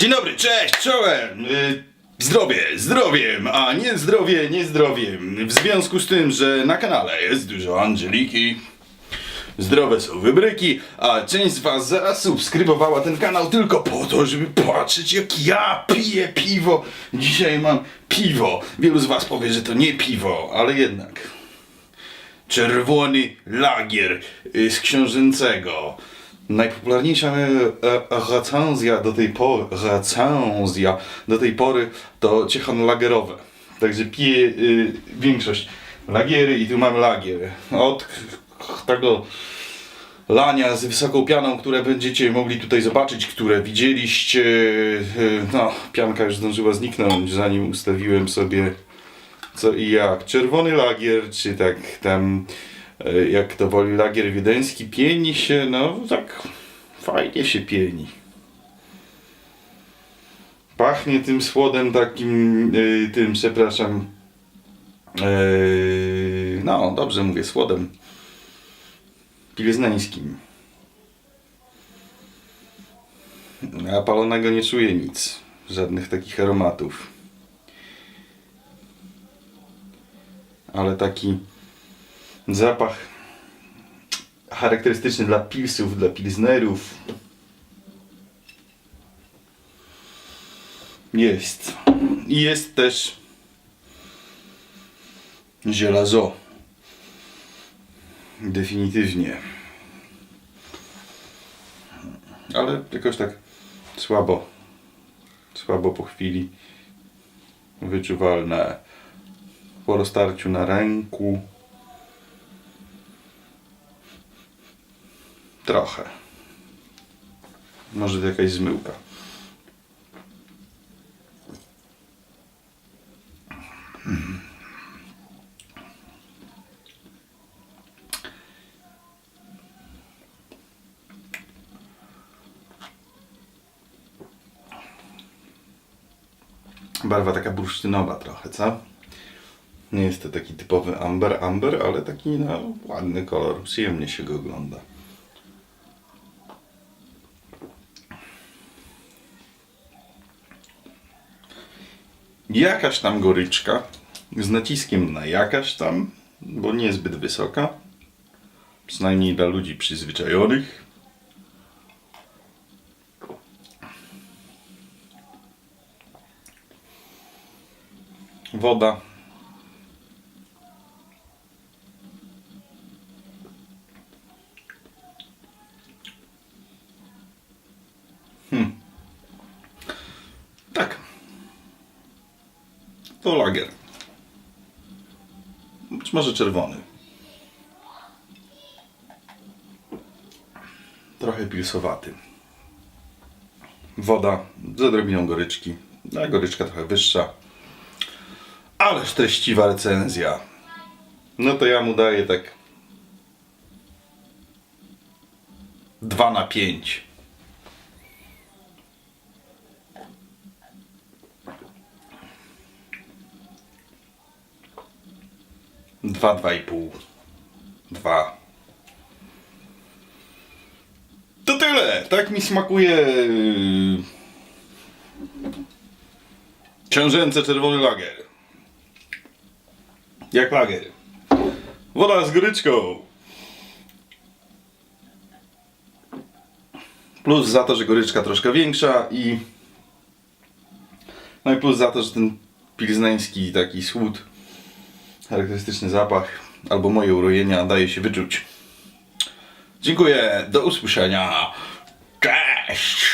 Dzień dobry, cześć, czołem! Y, Zdrowie, zdrowiem, a nie zdrowie, nie zdrowiem. W związku z tym, że na kanale jest dużo Angeliki, zdrowe są wybryki, a część z was zasubskrybowała ten kanał tylko po to, żeby patrzeć jak ja piję piwo. Dzisiaj mam piwo. Wielu z was powie, że to nie piwo, ale jednak. Czerwony lagier y, z książęcego. Najpopularniejsza e, e, recenzja do tej pory, recenzja do tej pory to ciechan lagerowe. Także piję y, większość lagiery i tu mam lagier. Od tego lania z wysoką pianą, które będziecie mogli tutaj zobaczyć, które widzieliście. y, No, pianka już zdążyła zniknąć, zanim ustawiłem sobie co i jak. Czerwony lagier, czy tak tam, jak to woli lagier wiedeński, pieni się, no tak fajnie się pieni. Pachnie tym słodem takim, e, tym, przepraszam, e, no dobrze mówię, słodem pilzneńskim. A palonego nie czuję nic, żadnych takich aromatów. ale taki zapach charakterystyczny dla pilsów, dla pilsnerów jest. I jest też żelazo. Definitywnie. Ale jakoś tak słabo, słabo po chwili wyczuwalne po roztarciu na ręku. Trochę. Może jakaś zmyłka. Barwa taka bursztynowa trochę, co? Nie jest to taki typowy amber, amber, ale taki no, ładny kolor, przyjemnie się go ogląda. Jakaś tam goryczka, z naciskiem na jakaś tam, bo niezbyt wysoka, przynajmniej dla ludzi przyzwyczajonych. Woda Tak. To lager. Być może czerwony. Trochę pilsowaty. Woda z odrobiną goryczki. A goryczka trochę wyższa. Ależ treściwa recenzja. No to ja mu daję tak 2 na 5. Dwa, dwa i pół. Dwa. To tyle. Tak mi smakuje. yy, Książęce czerwony lager. Jak lager. Woda z goryczką. Plus za to, że goryczka troszkę większa i. No i plus za to, że ten pilzneński taki słód charakterystyczny zapach albo moje urojenia daje się wyczuć. Dziękuję, do usłyszenia. Cześć!